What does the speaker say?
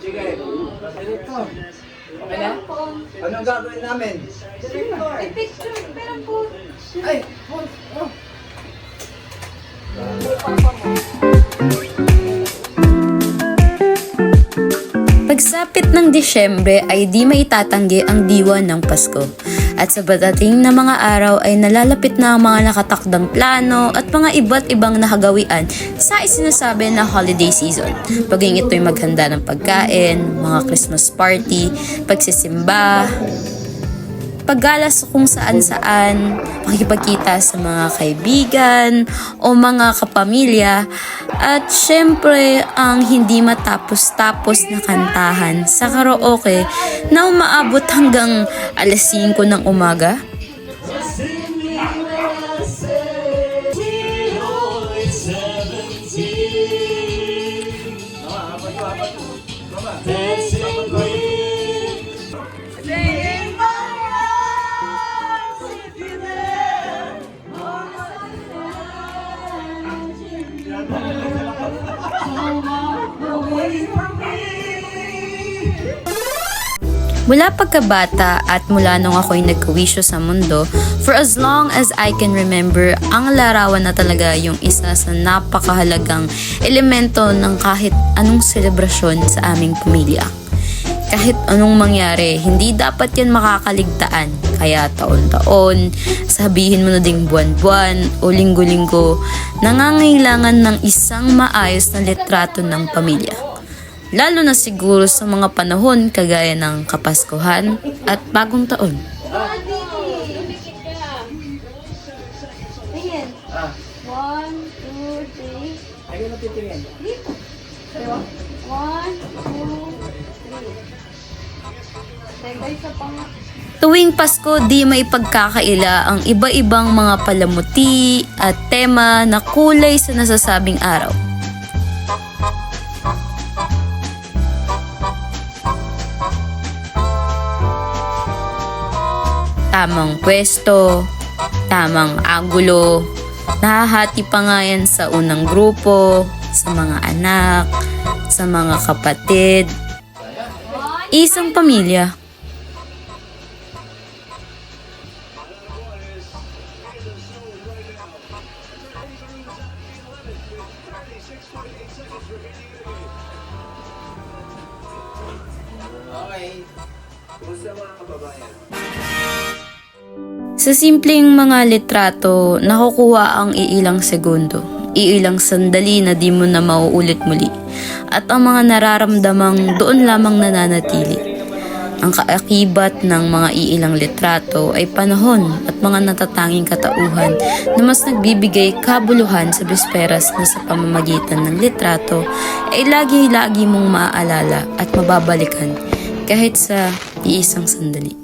Sige. Ganito. Okay na? Anong gagawin namin? May picture, meron po. Ay! Oh, oh. Pagsapit ng Disyembre ay di maitatanggi ang diwa ng Pasko. At sa batating na mga araw ay nalalapit na ang mga nakatakdang plano at mga iba't ibang nakagawian sa isinasabi na holiday season. Paging ito'y maghanda ng pagkain, mga Christmas party, pagsisimba, paggala sa kung saan-saan, pakikipagkita sa mga kaibigan o mga kapamilya, at syempre ang hindi matapos-tapos na kantahan sa karaoke na umaabot hanggang alas 5 ng umaga. Mula pagkabata at mula nung ako'y nagkawisyo sa mundo, for as long as I can remember, ang larawan na talaga yung isa sa napakahalagang elemento ng kahit anong selebrasyon sa aming pamilya. Kahit anong mangyari, hindi dapat yan makakaligtaan. Kaya taon-taon, sabihin mo na ding buwan-buwan o linggo-linggo, nangangailangan ng isang maayos na litrato ng pamilya. Lalo na siguro sa mga panahon kagaya ng Kapaskuhan at Bagong Taon. Ah, One, two, three. ayun na titingin. Dito. One, Tuwing Pasko, di may pagkakaila ang iba-ibang mga palamuti at tema na kulay sa nasasabing araw. Tamang pwesto, tamang angulo, nahahati pa nga yan sa unang grupo, sa mga anak, sa mga kapatid, isang pamilya. Kumusta mga kababayan? Sa simpleng mga litrato, nakukuha ang iilang segundo, iilang sandali na di mo na mauulit muli, at ang mga nararamdamang doon lamang nananatili. Ang kaakibat ng mga iilang litrato ay panahon at mga natatanging katauhan na mas nagbibigay kabuluhan sa bisperas na sa pamamagitan ng litrato ay lagi-lagi mong maaalala at mababalikan kahit sa iisang sandali.